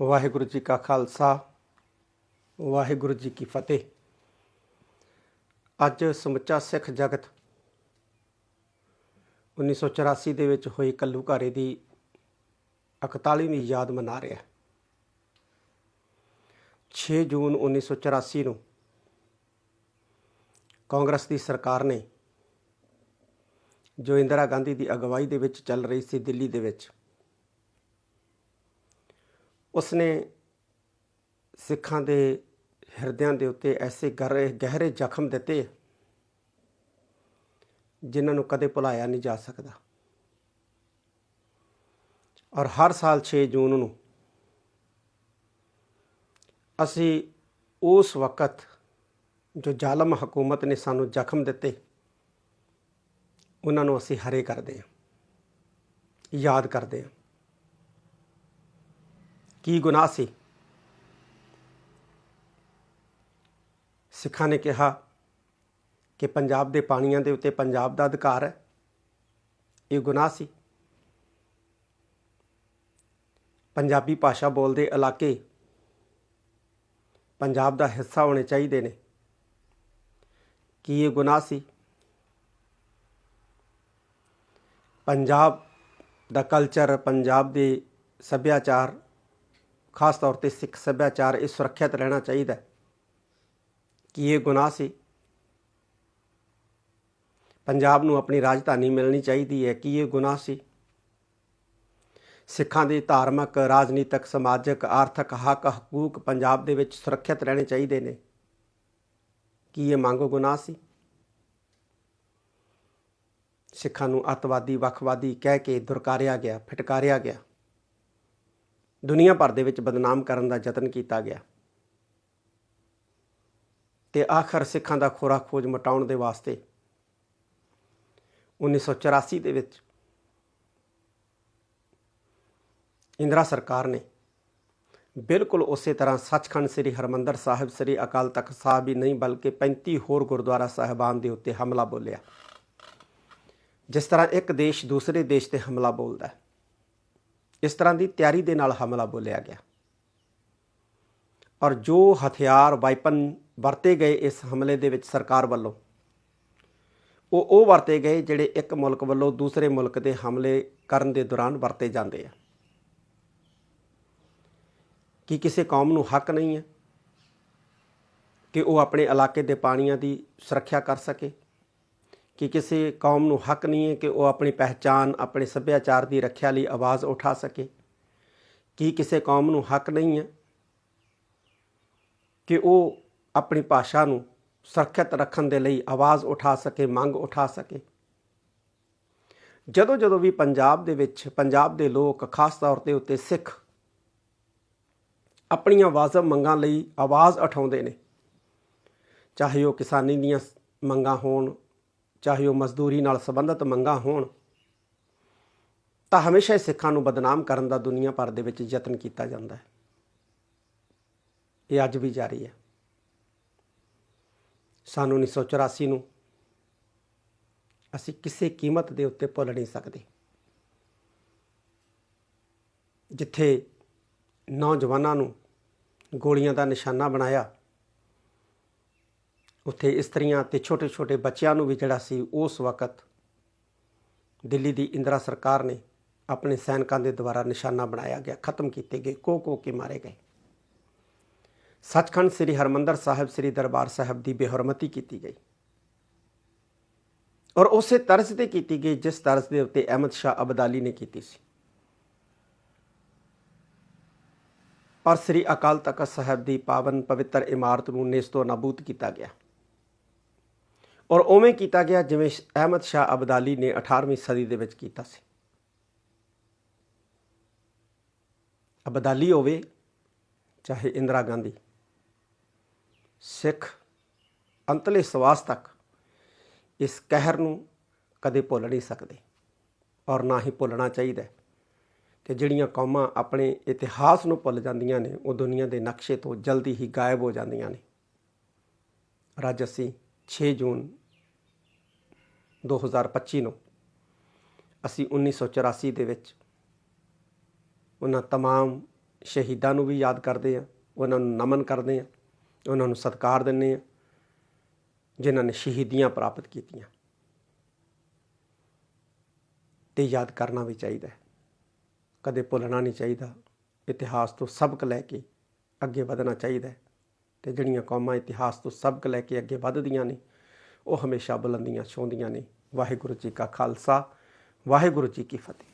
ਵਾਹਿਗੁਰੂ ਜੀ ਕਾ ਖਾਲਸਾ, ਵਾਹਿਗੁਰੂ ਜੀ ਕੀ ਫਤਿਹ। ਅੱਜ ਸਮੁੱਚਾ ਸਿੱਖ ਜਗਤ 1984 ਦੇ ਵਿੱਚ ਹੋਈ ਕੱਲੂਘਾਰੇ ਦੀ 41ਵੀਂ ਯਾਦ ਮਨਾ ਰਿਹਾ ਹੈ। 6 ਜੂਨ 1984 ਨੂੰ ਕਾਂਗਰਸ ਦੀ ਸਰਕਾਰ ਨੇ ਜੋ ਇੰਦਰਾ ਗਾਂਧੀ ਦੀ ਅਗਵਾਈ ਦੇ ਵਿੱਚ ਚੱਲ ਰਹੀ ਸੀ ਦਿੱਲੀ ਦੇ ਵਿੱਚ ਉਸਨੇ ਸਿੱਖਾਂ ਦੇ ਹਿਰਦਿਆਂ ਦੇ ਉੱਤੇ ਐਸੇ ਗਹਿਰੇ ਗਹਿਰੇ ਜ਼ਖਮ ਦਿੱਤੇ ਜਿਨ੍ਹਾਂ ਨੂੰ ਕਦੇ ਭੁਲਾਇਆ ਨਹੀਂ ਜਾ ਸਕਦਾ। ਔਰ ਹਰ ਸਾਲ 6 ਜੂਨ ਨੂੰ ਅਸੀਂ ਉਸ ਵਕਤ ਜੋ ਜ਼ਾਲਮ ਹਕੂਮਤ ਨੇ ਸਾਨੂੰ ਜ਼ਖਮ ਦਿੱਤੇ, ਉਹਨਾਂ ਨੂੰ ਅਸੀਂ ਹਰੇ ਕਰਦੇ ਹਾਂ, ਯਾਦ ਕਰਦੇ ਹਾਂ। ਕੀ ਗੁਨਾਹ ਸੀ? ਸਿੱਖਾਂ ਨੇ ਕਿਹਾ ਕਿ ਪੰਜਾਬ ਦੇ ਪਾਣੀਆਂ ਦੇ ਉੱਤੇ ਪੰਜਾਬ ਦਾ ਅਧਿਕਾਰ ਹੈ। ਇਹ ਗੁਨਾਹ ਸੀ। ਪੰਜਾਬੀ ਭਾਸ਼ਾ ਬੋਲਦੇ ਇਲਾਕੇ ਪੰਜਾਬ ਦਾ ਹਿੱਸਾ ਹੋਣੇ ਚਾਹੀਦੇ ਨੇ। ਕੀ ਇਹ ਗੁਨਾਹ ਸੀ? ਪੰਜਾਬ ਦਾ ਕਲਚਰ ਪੰਜਾਬ ਦੇ ਸੱਭਿਆਚਾਰ ਖਾਸ ਤੌਰ ਤੇ ਸਿੱਖ ਸੱਭਿਆਚਾਰ ਇਹ ਸੁਰੱਖਿਅਤ ਰਹਿਣਾ ਚਾਹੀਦਾ ਹੈ। ਕੀ ਇਹ ਗੁਨਾਹ ਸੀ। ਪੰਜਾਬ ਨੂੰ ਆਪਣੀ ਰਾਜਧਾਨੀ ਮਿਲਣੀ ਚਾਹੀਦੀ ਹੈ ਕੀ ਇਹ ਗੁਨਾਹ ਸੀ। ਸਿੱਖਾਂ ਦੇ ਧਾਰਮਿਕ, ਰਾਜਨੀਤਿਕ, ਸਮਾਜਿਕ, ਆਰਥਿਕ ਹੱਕ, ਹਕੂਕ ਪੰਜਾਬ ਦੇ ਵਿੱਚ ਸੁਰੱਖਿਅਤ ਰਹਿਣੇ ਚਾਹੀਦੇ ਨੇ ਕੀ ਇਹ ਮੰਗ ਗੁਨਾਹ ਸੀ। ਸਿੱਖਾਂ ਨੂੰ ਅੱਤਵਾਦੀ, ਵੱਖਵਾਦੀ ਕਹਿ ਕੇ ਦੁਰਕਾਰਿਆ ਗਿਆ, ਫਟਕਾਰਿਆ ਗਿਆ। ਦੁਨੀਆ ਭਰ ਦੇ ਵਿੱਚ ਬਦਨਾਮ ਕਰਨ ਦਾ ਯਤਨ ਕੀਤਾ ਗਿਆ। ਤੇ ਆਖਰ ਸਿੱਖਾਂ ਦਾ ਖੋਰਾ ਖੋਜ ਮਟਾਉਣ ਦੇ ਵਾਸਤੇ 1984 ਦੇ ਵਿੱਚ ਇੰਦਰਾ ਸਰਕਾਰ ਨੇ ਬਿਲਕੁਲ ਉਸੇ ਤਰ੍ਹਾਂ ਸੱਚਖੰਡ ਸ੍ਰੀ ਹਰਮੰਦਰ ਸਾਹਿਬ, ਸ੍ਰੀ ਅਕਾਲ ਤਖਤ ਸਾਹਿਬ ਹੀ ਨਹੀਂ, ਬਲਕਿ 35 ਹੋਰ ਗੁਰਦੁਆਰਾ ਸਾਹਿਬਾਨ ਦੇ ਉੱਤੇ ਹਮਲਾ ਬੋਲਿਆ। ਜਿਸ ਤਰ੍ਹਾਂ ਇੱਕ ਦੇਸ਼ ਦੂਸਰੇ ਦੇਸ਼ ਤੇ ਹਮਲਾ ਬੋਲਦਾ ਹੈ। ਇਸ ਤਰ੍ਹਾਂ ਦੀ ਤਿਆਰੀ ਦੇ ਨਾਲ ਹਮਲਾ ਬੋਲਿਆ ਗਿਆ। ਔਰ ਜੋ ਹਥਿਆਰ, ਵਾਈਪਨ ਵਰਤੇ ਗਏ ਇਸ ਹਮਲੇ ਦੇ ਵਿੱਚ ਸਰਕਾਰ ਵੱਲੋਂ, ਉਹ ਉਹ ਵਰਤੇ ਗਏ ਜਿਹੜੇ ਇੱਕ ਮੁਲਕ ਵੱਲੋਂ ਦੂਸਰੇ ਮੁਲਕ ਦੇ ਹਮਲੇ ਕਰਨ ਦੇ ਦੌਰਾਨ ਵਰਤੇ ਜਾਂਦੇ ਆ। ਕਿ ਕਿਸੇ ਕੌਮ ਨੂੰ ਹੱਕ ਨਹੀਂ ਹੈ ਕਿ ਉਹ ਆਪਣੇ ਇਲਾਕੇ ਦੇ ਪਾਣੀਆਂ ਦੀ ਸੁਰੱਖਿਆ ਕਰ ਸਕੇ? ਕਿ ਕਿਸੇ ਕੌਮ ਨੂੰ ਹੱਕ ਨਹੀਂ ਹੈ ਕਿ ਉਹ ਆਪਣੀ ਪਹਿਚਾਨ ਆਪਣੇ ਸੱਭਿਆਚਾਰ ਦੀ ਰੱਖਿਆ ਲਈ ਆਵਾਜ਼ ਉਠਾ ਸਕੇ। ਕੀ ਕਿਸੇ ਕੌਮ ਨੂੰ ਹੱਕ ਨਹੀਂ ਹੈ ਕਿ ਉਹ ਆਪਣੀ ਭਾਸ਼ਾ ਨੂੰ ਸੁਰੱਖਿਅਤ ਰੱਖਣ ਦੇ ਲਈ ਆਵਾਜ਼ ਉਠਾ ਸਕੇ, ਮੰਗ ਉਠਾ ਸਕੇ? ਜਦੋਂ ਜਦੋਂ ਵੀ ਪੰਜਾਬ ਦੇ ਵਿੱਚ, ਪੰਜਾਬ ਦੇ ਲੋਕ ਖਾਸ ਤੌਰ ਤੇ ਉੱਤੇ ਸਿੱਖ ਆਪਣੀਆਂ ਵਾਜਬ ਮੰਗਾਂ ਲਈ ਆਵਾਜ਼ ਉਠਾਉਂਦੇ ਨੇ, ਚਾਹੇ ਉਹ ਕਿਸਾਨੀ ਦੀਆਂ ਮੰਗਾਂ ਹੋਣ ਚਾਹੇ ਉਹ ਮਜ਼ਦੂਰੀ ਨਾਲ ਸੰਬੰਧਿਤ ਮੰਗਾਂ ਹੋਣ, ਤਾਂ ਹਮੇਸ਼ਾ ਹੀ ਸਿੱਖਾਂ ਨੂੰ ਬਦਨਾਮ ਕਰਨ ਦਾ ਦੁਨੀਆ ਭਰ ਦੇ ਵਿੱਚ ਯਤਨ ਕੀਤਾ ਜਾਂਦਾ ਹੈ। ਇਹ ਅੱਜ ਵੀ ਜਾਰੀ ਹੈ। ਸਾਨੂੰ 1984 ਨੂੰ ਅਸੀਂ ਕਿਸੇ ਕੀਮਤ ਦੇ ਉੱਤੇ ਭੁੱਲ ਨਹੀਂ ਸਕਦੇ। ਜਿੱਥੇ ਨੌਜਵਾਨਾਂ ਨੂੰ ਗੋਲੀਆਂ ਦਾ ਨਿਸ਼ਾਨਾ ਬਣਾਇਆ ਉੱਥੇ ਇਸਤਰੀਆਂ ਤੇ ਛੋਟੇ-ਛੋਟੇ ਬੱਚਿਆਂ ਨੂੰ ਵੀ ਜਿਹੜਾ ਸੀ ਉਸ ਵਕਤ ਦਿੱਲੀ ਦੀ ਇੰਦਰਾ ਸਰਕਾਰ ਨੇ ਆਪਣੇ ਸੈਨਿਕਾਂ ਦੇ ਦੁਆਰਾ ਨਿਸ਼ਾਨਾ ਬਣਾਇਆ ਗਿਆ, ਖਤਮ ਕੀਤੇ ਗਏ, ਕੋ ਕੋ ਕੇ ਮਾਰੇ ਗਏ। ਸੱਚਖੰਡ ਸ੍ਰੀ ਹਰਮੰਦਰ ਸਾਹਿਬ, ਸ੍ਰੀ ਦਰਬਾਰ ਸਾਹਿਬ ਦੀ ਬੇਹਰਮਤੀ ਕੀਤੀ ਗਈ। ਔਰ ਉਸੇ ਤਰਜ਼ ਤੇ ਕੀਤੀ ਗਈ ਜਿਸ ਤਰਜ਼ ਦੇ ਉੱਤੇ ਅਹਿਮਦ ਸ਼ਾਹ ਅਬਦਾਲੀ ਨੇ ਕੀਤੀ ਸੀ। ਔਰ ਸ੍ਰੀ ਅਕਾਲ ਤਖਤ ਸਾਹਿਬ ਦੀ ਪਾਵਨ ਪਵਿੱਤਰ ਇਮਾਰਤ ਨੂੰ ਨੇਸਤੋ ਨਾਬੂਦ ਕੀਤਾ ਗਿਆ। ਔਰ ਉਵੇਂ ਕੀਤਾ ਗਿਆ ਜਿਵੇਂ ਅਹਿਮਦ ਸ਼ਾਹ ਅਬਦਾਲੀ ਨੇ 18ਵੀਂ ਸਦੀ ਦੇ ਵਿੱਚ ਕੀਤਾ ਸੀ। ਅਬਦਾਲੀ ਹੋਵੇ, ਚਾਹੇ ਇੰਦਰਾ ਗਾਂਧੀ, ਸਿੱਖ ਅੰਤਲੇ ਸਵਾਸ ਤੱਕ ਇਸ ਕਹਿਰ ਨੂੰ ਕਦੇ ਭੁੱਲ ਨਹੀਂ ਸਕਦੇ ਔਰ ਨਾ ਹੀ ਭੁੱਲਣਾ ਚਾਹੀਦਾ ਕਿ ਜਿਹੜੀਆਂ ਕੌਮਾਂ ਆਪਣੇ ਇਤਿਹਾਸ ਨੂੰ ਭੁੱਲ ਜਾਂਦੀਆਂ ਨੇ, ਉਹ ਦੁਨੀਆ ਦੇ ਨਕਸ਼ੇ ਤੋਂ ਜਲਦੀ ਹੀ ਗਾਇਬ ਹੋ ਜਾਂਦੀਆਂ ਨੇ। ਅੱਜ ਅਸੀਂ 6 ਜੂਨ 2025 ਨੂੰ ਅਸੀਂ 1984 ਦੇ ਵਿੱਚ ਉਹਨਾਂ तमाम ਸ਼ਹੀਦਾਂ ਨੂੰ ਵੀ ਯਾਦ ਕਰਦੇ ਆ ਉਹਨਾਂ ਨੂੰ ਨਮਨ ਕਰਦੇ ਆ ਉਹਨਾਂ ਨੂੰ ਸਤਿਕਾਰ ਦਿੰਦੇ ਆ ਜਿਨ੍ਹਾਂ ਨੇ ਸ਼ਹੀਦੀਆਂ ਪ੍ਰਾਪਤ ਕੀਤੀਆਂ ਤੇ ਯਾਦ ਕਰਨਾ ਵੀ ਚਾਹੀਦਾ ਹੈ ਕਦੇ ਭੁੱਲਣਾ ਨਹੀਂ ਚਾਹੀਦਾ ਇਤਿਹਾਸ ਤੋਂ ਸਬਕ ਲੈ ਕੇ ਅੱਗੇ ਵਧਣਾ ਚਾਹੀਦਾ ਹੈ ਤੇ ਜਿਹੜੀਆਂ ਕੌਮਾਂ ਇਤਿਹਾਸ ਤੋਂ ਸਬਕ ਲੈ ਕੇ ਅੱਗੇ ਵੱਧਦੀਆਂ ਨੇ, ਉਹ ਹਮੇਸ਼ਾ ਬੁਲੰਦੀਆਂ ਛੋਂਦੀਆਂ ਨੇ। ਵਾਹਿਗੁਰੂ ਜੀ ਕਾ ਖਾਲਸਾ, ਵਾਹਿਗੁਰੂ ਜੀ ਕੀ ਫਤਿਹ।